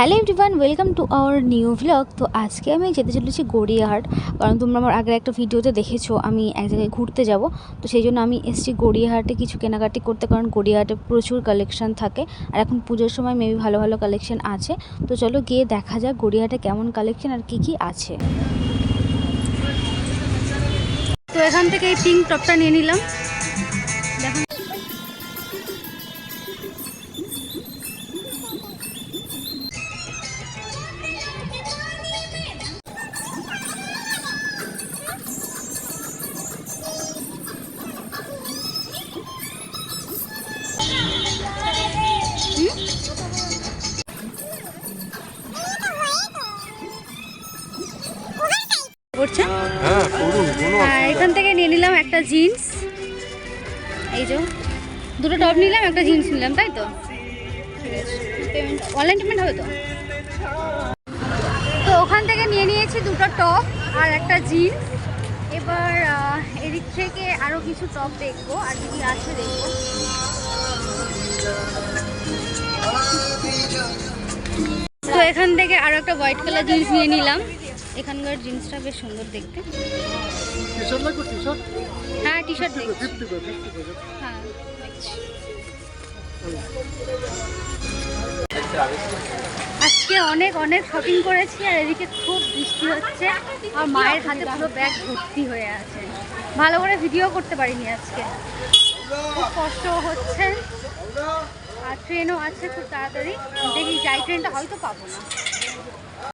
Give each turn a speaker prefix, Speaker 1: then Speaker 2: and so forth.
Speaker 1: Hello everyone welcome to our new vlog তো আজকে আমি যেতে চলেছি গড়িয়াহাট, কারণ তোমরা আমার আগের একটা ভিডিওতে দেখেছ, আমি এক জায়গায় ঘুরতে যাব। তো সেই জন্য আমি এসেছি গড়িয়াহাটে কিছু কেনাকাটি করতে, কারণ গড়িয়াহাটে প্রচুর কালেকশন থাকে, আর এখন পুজোর সময় মেবি ভালো ভালো কালেকশন আছে। তো চলো গিয়ে দেখা যাক গড়িয়াহাটে কেমন কালেকশন আর কি কি আছে। তো এখান থেকে এই পিঙ্ক টপটা নিয়ে নিলাম। পড়ছে
Speaker 2: হ্যাঁ
Speaker 1: হ্যাঁ এখান থেকে নিয়ে নিলাম একটা জিন্স। এই যে দুটো টপ নিলাম একটা জিন্স নিলাম তাই তো? পেমেন্ট অনলাইন পেমেন্ট হবে তো? তো ওখান থেকে নিয়ে নিয়েছি দুটো টপ আর একটা জিন্স। এবার এদিক থেকে আরও কিছু টপ দেখব আর যদি আছে দেখব। তো এখান থেকে আরও একটা হোয়াইট কালার জিন্স নিয়ে নিলাম। এখানকার জিন্সটা বেশ সুন্দর দেখতে। হ্যাঁ টি শার্ট হ্যাঁ আজকে অনেক অনেক শপিং করেছি আর এদিকে খুব বৃষ্টি হচ্ছে আর মায়ের হাতে পুরো ব্যাগ ভর্তি হয়ে আছে। ভালো করে ভিডিও করতে পারিনি আজকে। খুব কষ্ট হচ্ছে। আর ট্রেনও আছে খুব তাড়াতাড়ি। দেখি যাই ট্রেনটা হয়তো পাবো না।